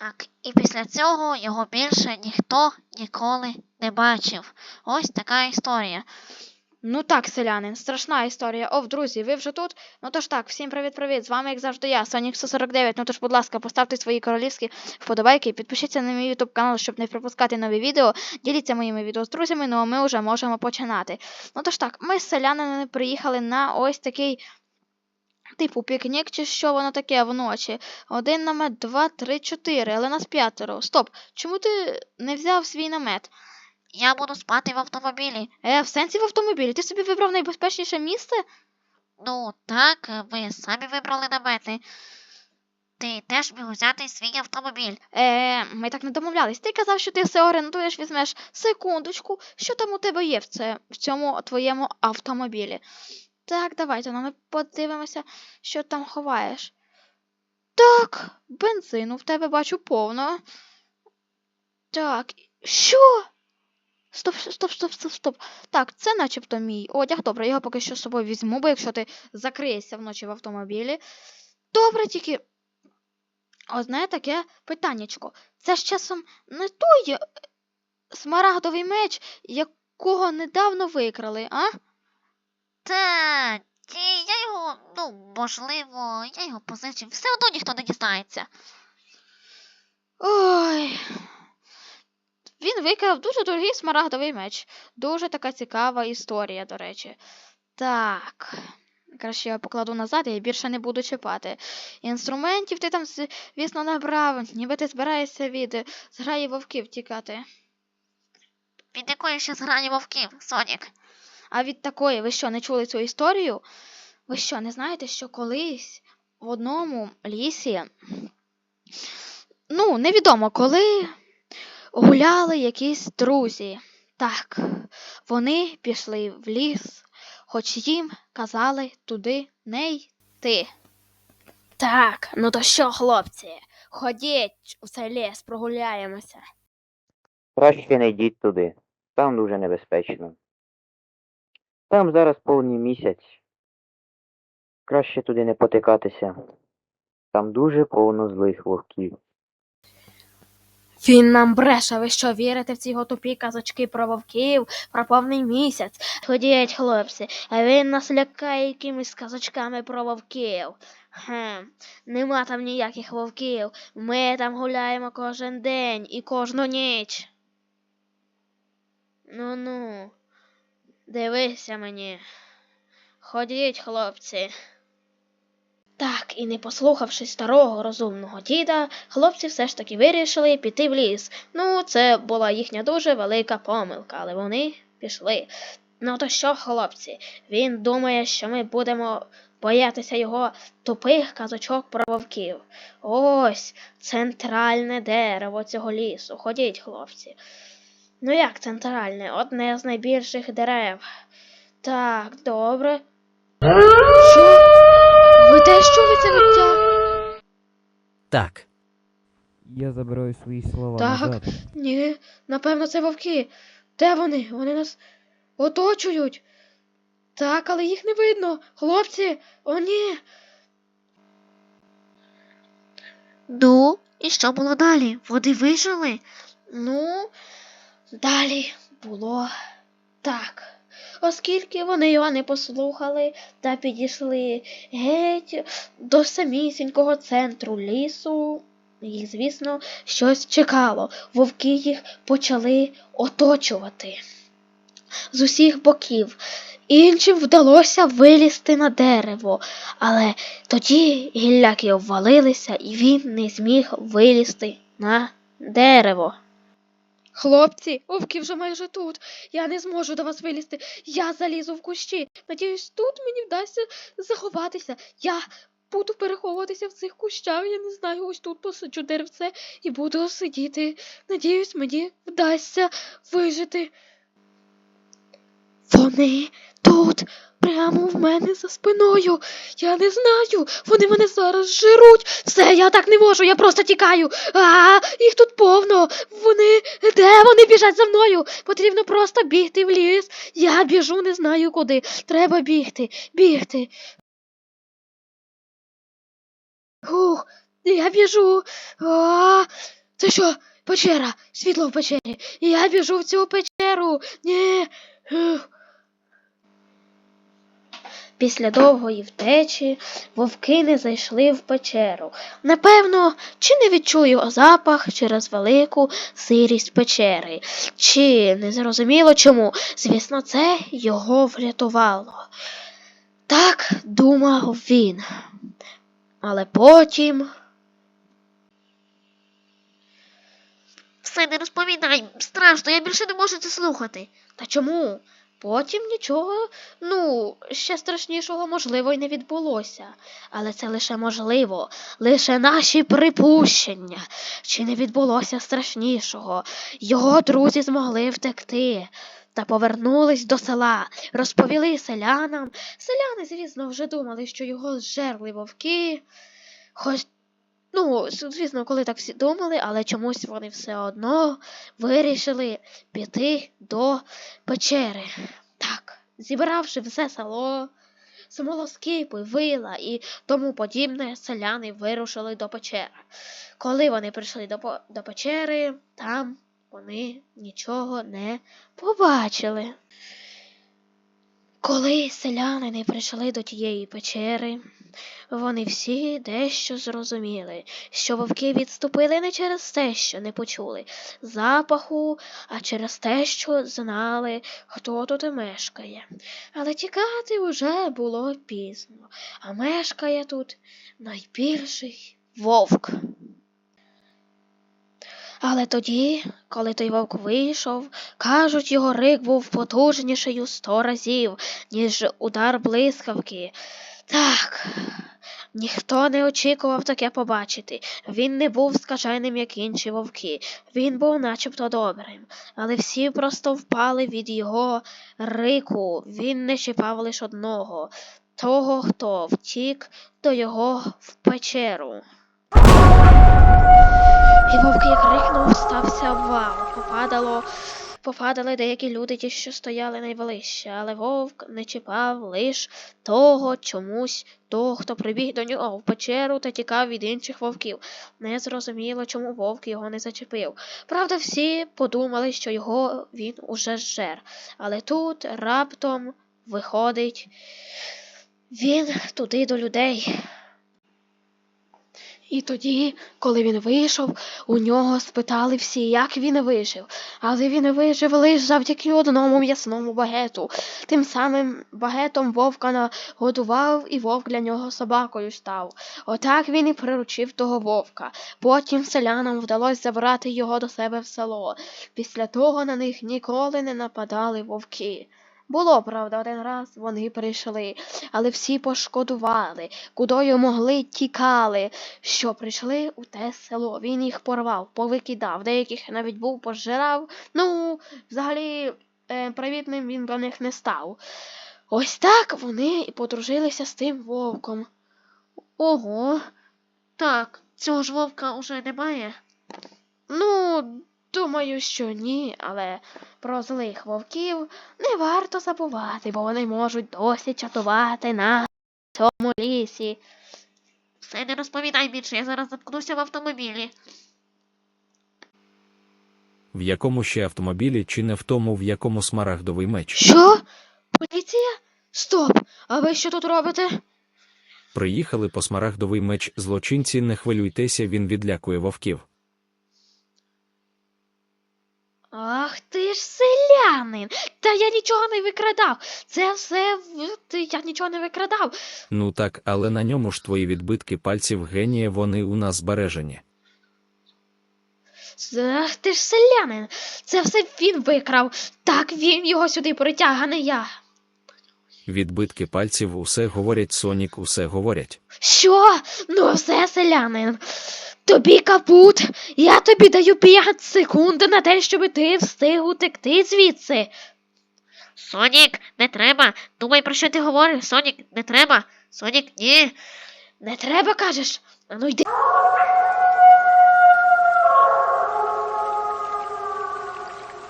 Так, і після цього його більше ніхто ніколи не бачив. Ось така історія. Ну так, селянин, страшна історія. О, друзі, ви вже тут? Ну тож так, всім привіт-привіт. З вами, як завжди, я, Сонік 149. Ну тож, будь ласка, поставте свої королівські вподобайки, підпишіться на мій YouTube канал, щоб не пропускати нові відео. Діліться моїми відео з друзями, ну а ми вже можемо починати. Ну тож так, ми з селянинами приїхали на ось такий. Типу пікнік чи що воно таке вночі. Один намет, два, три, чотири, але нас п'ятеро. Стоп, чому ти не взяв свій намет? Я буду спати в автомобілі. Е, в сенсі в автомобілі. Ти собі вибрав найбезпечніше місце? Ну, так, ви самі вибрали намети. Ти теж міг взяти свій автомобіль. Е, ми так не домовлялись. Ти казав, що ти все орендуєш, візьмеш секундочку, що там у тебе є в, це, в цьому твоєму автомобілі. Так, давайте, ну ми подивимося, що там ховаєш. Так, бензину в тебе бачу повно. Так, що? Стоп, стоп, стоп, стоп, стоп. Так, це начебто мій одяг. Добре, його поки що з собою візьму, бо якщо ти закриєшся вночі в автомобілі. Добре, тільки Одне таке питаннячко. Це ж часом не той е, смарагдовий меч, якого недавно викрали, а? Та, ні, я його, ну, можливо, я його позичив. Все одно ніхто не дізнається. Ой. Він викрав дуже дорогий смарагдовий меч. Дуже така цікава історія, до речі. Так. Краще я покладу назад, я більше не буду чіпати. Інструментів ти там, звісно, набрав, ніби ти збираєшся від зграї вовків тікати. Від якої ще зграні вовків, Сонік. А від такої, ви що, не чули цю історію? Ви що, не знаєте, що колись в одному лісі, ну, невідомо коли, гуляли якісь друзі. Так, вони пішли в ліс, хоч їм казали туди не йти. Так, ну то що, хлопці, ходіть у цей ліс, прогуляємося. Краще не йдіть туди. Там дуже небезпечно. Там зараз повний місяць. Краще туди не потикатися. Там дуже повно злих вовків. Він нам бреше, ви що вірите в ці його тупі казочки про вовків, про повний місяць? Ходіть, хлопці, а він нас лякає якимись казочками про вовків. Хм, нема там ніяких вовків. Ми там гуляємо кожен день і кожну ніч. Ну ну, дивися мені. Ходіть, хлопці. Так, і не послухавши старого розумного діда, хлопці все ж таки вирішили піти в ліс. Ну, це була їхня дуже велика помилка, але вони пішли. Ну то що, хлопці, він думає, що ми будемо боятися його тупих казочок про вовків. Ось центральне дерево цього лісу. Ходіть, хлопці. Ну як центральне? Одне з найбільших дерев. Так, добре. Що? Ви теж чули це виття? Так, Я забираю свої слова Так. назад. Ні, напевно, це вовки. Де вони? Вони нас оточують. Так, але їх не видно. Хлопці, о ні. Ну, і що було далі? Вони вижили? Ну, далі було так. Оскільки вони його не послухали та підійшли геть до самісінького центру лісу, їх, звісно, щось чекало. Вовки їх почали оточувати з усіх боків. Іншим вдалося вилізти на дерево, але тоді гілляки обвалилися, і він не зміг вилізти на дерево. Хлопці, вовки вже майже тут. Я не зможу до вас вилізти. Я залізу в кущі. Надіюсь, тут мені вдасться заховатися. Я буду переховуватися в цих кущах. Я не знаю, ось тут посаджу деревце і буду сидіти. Надіюсь, мені вдасться вижити. Вони тут, прямо в мене за спиною. Я не знаю. Вони мене зараз жируть. Все, я так не можу, я просто тікаю. А, їх тут повно. Вони де вони біжать за мною? Потрібно просто бігти в ліс. Я біжу, не знаю куди. Треба бігти, бігти. Хух, Я біжу. А, це що? Печера, світло в печері. Я біжу в цю печеру. Ні. Ех. Після довгої втечі вовки не зайшли в печеру. Напевно, чи не відчую запах через велику сирість печери, чи не зрозуміло чому. Звісно, це його врятувало. Так думав він. Але потім. Все, не розповідай. Страшно, я більше не можу це слухати. Та чому? Потім нічого, ну, ще страшнішого, можливо, й не відбулося. Але це лише можливо, лише наші припущення. Чи не відбулося страшнішого? Його друзі змогли втекти та повернулись до села, розповіли селянам. Селяни, звісно, вже думали, що його зжерли вовки. Хоч, ну, звісно, коли так всі думали, але чомусь вони все одно вирішили піти до печери. Так, зібравши все село, смолоскипи, вила і тому подібне, селяни вирушили до печери. Коли вони прийшли до, до печери, там вони нічого не побачили. Коли селяни не прийшли до тієї печери, вони всі дещо зрозуміли, що вовки відступили не через те, що не почули запаху, а через те, що знали, хто тут мешкає. Але тікати вже було пізно, а мешкає тут найбільший вовк. Але тоді, коли той вовк вийшов, кажуть, його рик був потужніший у сто разів, ніж удар блискавки. Так, ніхто не очікував таке побачити. Він не був скаженим, як інші вовки. Він був начебто добрим, але всі просто впали від його рику. Він не чіпав лиш одного того, хто втік до його в печеру. І вовк як рикнув, стався вал. Попадало, попадали деякі люди, ті, що стояли найближче, але вовк не чіпав лиш того чомусь, того, хто прибіг до нього в печеру та тікав від інших вовків. Не зрозуміло, чому вовк його не зачепив. Правда, всі подумали, що його він уже зжер. Але тут раптом виходить він туди до людей. І тоді, коли він вийшов, у нього спитали всі, як він вижив. Але він вижив лише завдяки одному м'ясному багету. Тим самим багетом вовка нагодував, і вовк для нього собакою став. Отак він і приручив того вовка. Потім селянам вдалося забрати його до себе в село. Після того на них ніколи не нападали вовки. Було, правда, один раз вони прийшли, але всі пошкодували, кудою могли тікали, що прийшли у те село. Він їх порвав, повикидав, деяких навіть був пожирав. Ну, взагалі, е, привітним він до них не став. Ось так вони і подружилися з тим вовком. Ого. Так, цього ж вовка уже немає. Ну, думаю, що ні, але про злих вовків не варто забувати, бо вони можуть досі чатувати на цьому лісі. Все, не розповідай більше, я зараз заткнуся в автомобілі. В якому ще автомобілі чи не в тому, в якому смарагдовий меч? Що? Поліція? Стоп! А ви що тут робите? Приїхали по смарагдовий меч злочинці, не хвилюйтеся, він відлякує вовків. Ах ти ж селянин! Та я нічого не викрадав. Це все я нічого не викрадав. Ну так, але на ньому ж твої відбитки пальців генія, вони у нас збережені. Ах ти ж селянин! Це все він викрав. Так він його сюди притяг, а не я. Відбитки пальців усе говорять, Сонік, усе говорять. Що? Ну все, селянин. Тобі капут. Я тобі даю 5 секунд на те, щоб ти встиг утекти звідси. Сонік, не треба. Думай, про що ти говориш. Сонік, не треба. Сонік, ні. Не треба, кажеш. А ну йди.